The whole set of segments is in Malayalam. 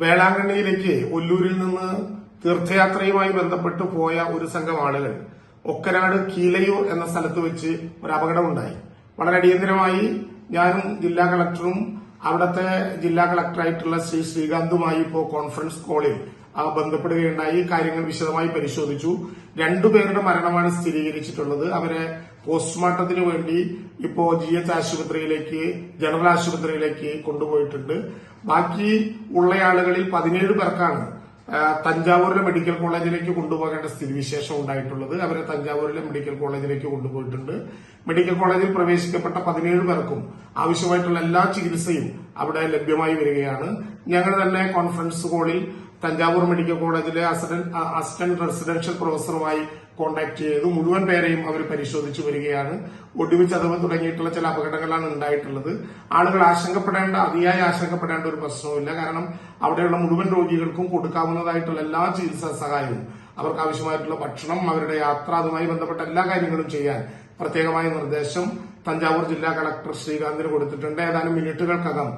വേളാങ്കണ്ണിയിലേക്ക് ഒല്ലൂരിൽ നിന്ന് തീർത്ഥയാത്രയുമായി ബന്ധപ്പെട്ട് പോയ ഒരു സംഘം ആളുകൾ ഒക്കനാട് കീലയൂർ എന്ന സ്ഥലത്ത് വെച്ച് ഒരു അപകടമുണ്ടായി. വളരെ അടിയന്തരമായി ഞാനും ജില്ലാ കളക്ടറും അവിടുത്തെ ജില്ലാ കളക്ടറായിട്ടുള്ള ശ്രീ ശ്രീകാന്തുമായി ഇപ്പോൾ കോൺഫറൻസ് കോളിൽ ബന്ധപ്പെടുകയുണ്ടായി. കാര്യങ്ങൾ വിശദമായി പരിശോധിച്ചു. രണ്ടുപേരുടെ മരണമാണ് സ്ഥിരീകരിച്ചിട്ടുള്ളത്. അവരെ പോസ്റ്റ്മോർട്ടത്തിന് വേണ്ടി ഇപ്പോ ജി എച്ച് ആശുപത്രിയിലേക്ക് ജനറൽ ആശുപത്രിയിലേക്ക് കൊണ്ടുപോയിട്ടുണ്ട്. ബാക്കി ഉള്ള ആളുകളിൽ പതിനേഴ് പേർക്കാണ് തഞ്ചാവൂരിലെ മെഡിക്കൽ കോളേജിലേക്ക് കൊണ്ടുപോകേണ്ട സ്ഥിതിവിശേഷം ഉണ്ടായിട്ടുള്ളത് അവരെ തഞ്ചാവൂരിലെ മെഡിക്കൽ കോളേജിലേക്ക് കൊണ്ടുപോയിട്ടുണ്ട്. മെഡിക്കൽ കോളേജിൽ പ്രവേശിക്കപ്പെട്ട പതിനേഴ് പേർക്കും ആവശ്യമായിട്ടുള്ള എല്ലാ ചികിത്സയും അവിടെ ലഭ്യമായി വരികയാണ്. ഞങ്ങൾ തന്നെ കോൺഫറൻസ് കോളിൽ തഞ്ചാവൂർ മെഡിക്കൽ കോളേജിലെ അസിസ്റ്റന്റ് റെസിഡൻഷ്യൽ പ്രൊഫസറുമായി കോൺടാക്ട് ചെയ്ത്. മുഴുവൻ പേരെയും അവർ പരിശോധിച്ചു വരികയാണ്. ഒടുവിൽ ചതവ് തുടങ്ങിയിട്ടുള്ള ചില അപകടങ്ങളാണ് ഉണ്ടായിട്ടുള്ളത്. ആളുകൾ ആശങ്കപ്പെടേണ്ട അതിയായി ആശങ്കപ്പെടേണ്ട ഒരു പ്രശ്നവുമില്ല. കാരണം അവിടെയുള്ള മുഴുവൻ രോഗികൾക്കും കൊടുക്കാവുന്നതായിട്ടുള്ള എല്ലാ ചികിത്സാ സഹായവും അവർക്ക് ആവശ്യമായിട്ടുള്ള ഭക്ഷണം അവരുടെ യാത്ര അതുമായി ബന്ധപ്പെട്ട എല്ലാ കാര്യങ്ങളും ചെയ്യാൻ പ്രത്യേകമായ നിർദ്ദേശം തഞ്ചാവൂർ ജില്ലാ കളക്ടർ ശ്രീകാന്തിന് കൊടുത്തിട്ടുണ്ട്. ഏതാനും മിനിറ്റുകൾക്കകം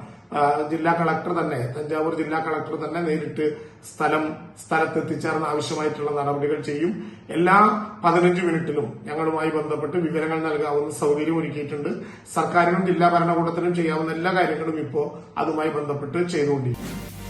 ജില്ലാ കളക്ടർ തന്നെ തഞ്ചാവൂർ ജില്ലാ കളക്ടർ തന്നെ നേരിട്ട് സ്ഥലം സ്ഥലത്തെത്തിച്ചേർന്ന് ആവശ്യമായിട്ടുള്ള നടപടികൾ ചെയ്യും. എല്ലാ പതിനഞ്ച് മിനിറ്റിലും ഞങ്ങളുമായി ബന്ധപ്പെട്ട് വിവരങ്ങൾ നൽകാവുന്ന സൗകര്യം ഒരുക്കിയിട്ടുണ്ട്. സർക്കാരിനും ജില്ലാ ഭരണകൂടത്തിനും ചെയ്യാവുന്ന എല്ലാ കാര്യങ്ങളും ഇപ്പോൾ അതുമായി ബന്ധപ്പെട്ട് ചെയ്തുകൊണ്ടിരിക്കും